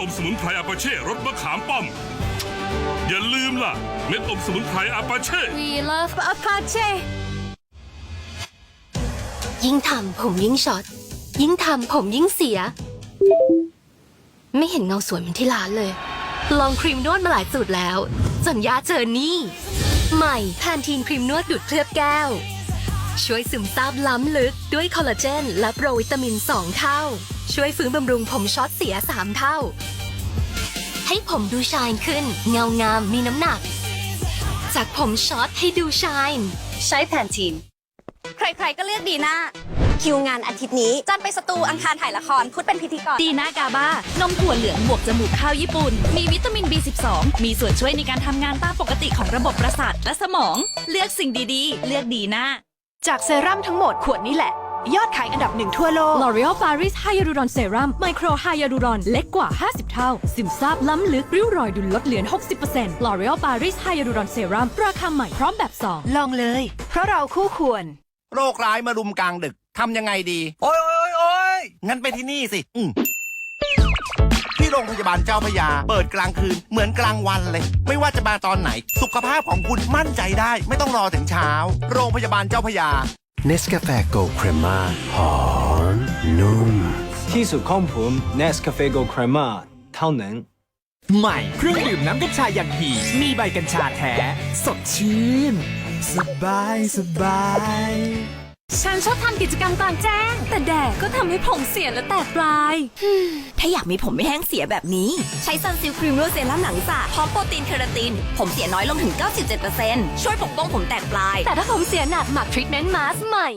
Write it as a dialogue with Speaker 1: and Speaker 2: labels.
Speaker 1: อมสมุนไพรอาปาเช่รสมะขามป้อม อย่าลืมล่ะ เม็ดอมสมุนไพรอาปาเช่
Speaker 2: We love Apache
Speaker 3: ยิ่งทำผมยิ่งช็อต ยิ่งทำผมยิ่งเสีย ไม่เห็นเงาสวยเหมือนที่ร้านเลย ลองครีมนวดมาหลายสูตรแล้ว จนยาเจอนี่ ใหม่แพนทีนครีมนวดดูดเคลือบแก้ว ช่วยซึมซาบล้ำลึกด้วยคอลลาเจน และโปรวิตามิน 2 เท่า ช่วยฟื้นบำรุงผมช็อตเสีย 3 เท่า ให้ผมดูชายขึ้น เงางามมีน้ำหนัก จากผมช็อตให้ดูชาย
Speaker 2: ใช้แพนทีน
Speaker 4: ใครๆก็เลือกดีน่าคิวงานอาทิตย์นี้ จันไปสตูอังคารถ่ายละคร พุธเป็นพิธีกร
Speaker 5: ดีน่ากาบานมถั่วเหลืองบวกจมูกข้าวญี่ปุ่น มีวิตามิน B12 มีส่วนช่วยในการทำงานตามปกติของระบบประสาทและสมอง เลือกสิ่งดีๆ เลือกดีน่า
Speaker 6: จากเซรั่มทั้งหมดขวดนี้แหละ ยอดขายอันดับหนึ่งทั่วโลก
Speaker 7: L'Oreal Paris Hyaluron Serum Micro Hyaluron เล็กกว่า 50 เท่า ซึมซาบล้ำลึกริ้วรอยดูลดเหลือน 60% L'Oreal Paris Hyaluron Serum ราคาใหม่พร้อมแบบ2
Speaker 6: ลองเลย เพราะเราคู่ควร
Speaker 8: โรคร้ายมารุมกลางดึกทำยังไงดี โอ้ยโอ้ยโอ้ยงั้นไปที่นี่สิอืม ที่โรงพยาบาลเจ้าพระยา เปิดกลางคืนเหมือนกลางวันเลย ไม่ว่าจะมาตอนไหน สุขภาพของคุณมั่นใจได้ ไม่ต้องรอถึงเช้า โรงพยาบาลเจ้าพระยา
Speaker 9: เนสกาแฟโกลเครม่าหอมนุ่ม
Speaker 10: ที่สุดของผม Nescafe Gold Crema เท่านั้น
Speaker 11: ใหม่เครื่องดื่มน้ำกัญชาอย่างดีมีใบกัญชาแท้ สดชื่น สบาย สบาย
Speaker 7: ฉันชอบทำกิจกรรมกลางแจ้ง แต่แดดก็ทำให้ผมเสียและแตกปลาย
Speaker 4: ถ้าอยากมีผมไม่แห้งเสียแบบนี้ ใช้ซันซิลครีมโรเซรั่มหนังสระพร้อมโปรตีนเคราติน ผมเสียน้อยลงถึง 97%ช่วยปกป้องผมแตกปลาย
Speaker 3: แต่ถ้าผมเสียหนักหมักทรีทเมนต์มาสใหม่